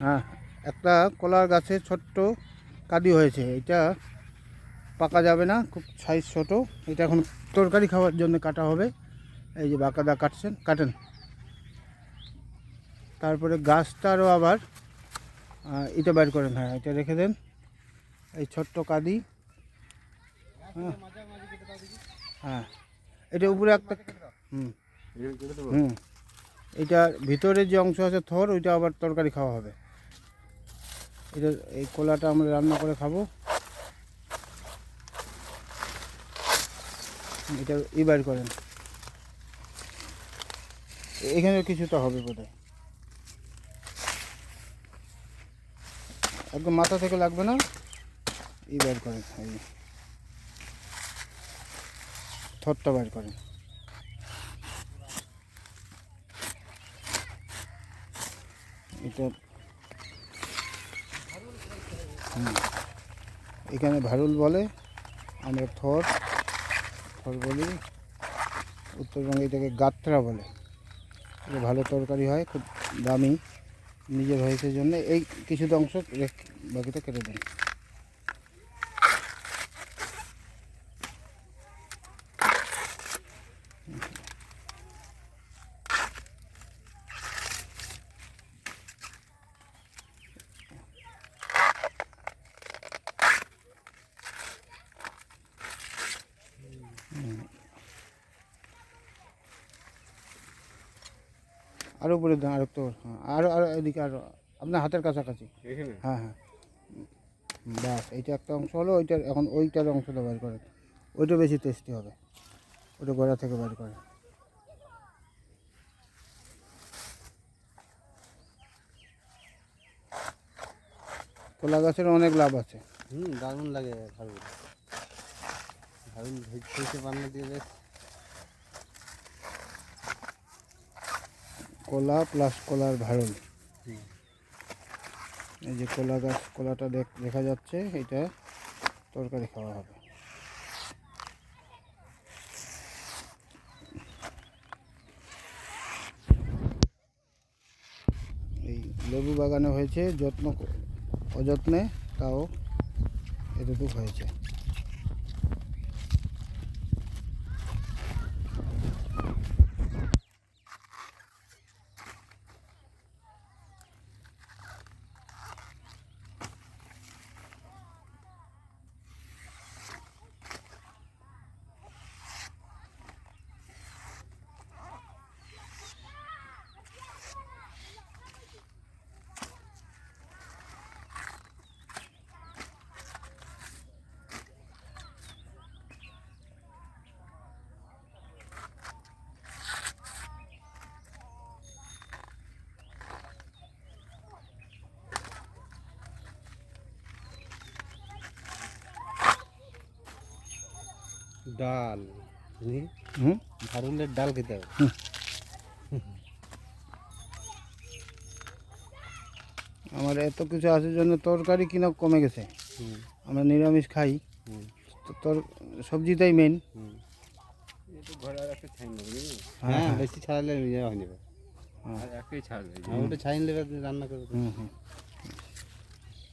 হ্যাঁ। একটা কলার গাছে ছোট্ট কাদি হয়েছে এটা পাকা যাবে না খুব সাইজ ছোট। এটা এখন তরকারি খাওয়ার জন্য কাটা হবে। এই যে বাঁকাদা কাটছেন কাটেন। তারপরে গাছটারও আবার এটা বের করেন হ্যাঁ এটা রেখে দেন। এই ছোট্ট কাদি হ্যাঁ। হ্যাঁ। এটা উপরে একটা হুম। হুম। এটার ভিতরে যে অংশ আছে থর ওইটা আবার তরকারি খাওয়া হবে। এটা এই কলাটা আমরা রান্না করে খাব। এটা ই বাইর করেন। এখানে কিছুটা হবে বোধ একদম মাথা থেকে লাগবে না? ই বাইর করেন, এই থরটা বাইর করেন। এটা। এখানে ভারুল বলে, আমরা থর থর বলি। উত্তরবঙ্গে এটাকে গাত্রা বলে। এটা ভালো তরকারি হয়, খুব দামি, নিজের হয়েছে জন্য। এই কিছুটা অংশ বাকিটা কেটে দেন। আরও উপরে দেন আর একটু হ্যাঁ আরও আরও এদিকে আরও আপনার হাতের কাছাকাছি। হ্যাঁ হ্যাঁ। ব্যাস এইটা একটা অংশ হলো ওইটার এখন ওইটার অংশটা বের করেন। ওইটা বেশি টেস্টি হবে। ওটা গোড়া থেকে বের করে কলা গাছের অনেক লাভ আছে। হুম দারুণ লাগে ভারুল ভেজে বান্না দিয়ে। কলা প্লাস কলার হুম। এই যে কলা গাছ, কলাটা দেখা যাচ্ছে, এটা তরকারি খাওয়া হবে এই লেবু বাগানে হয়েছে, যত্ন অযত্নে তাও এতটুকু হয়েছে ডাল। হুম? ভারুলের ডাল খেতে হবে। আমার এত কিছু আসার জন্য তরকারি কিনা কমে গেছে। আমরা নিরামিষ খাই। তোর সবজিটাই মেন হ্যাঁ, হ্যাঁ। বেশি ছাড়ালে হয়ে যাবে হ্যাঁ। একটাই ছাড়বে ওটা ছাইন নেবে রান্না করবে। হুম হুম।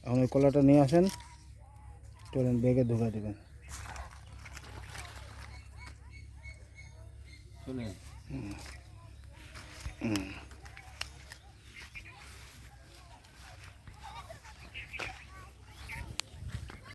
এখন ওই কলাটা নিয়ে আসেন। চলেন বেগে ঢুকা দেবেন। 嗯。嗯。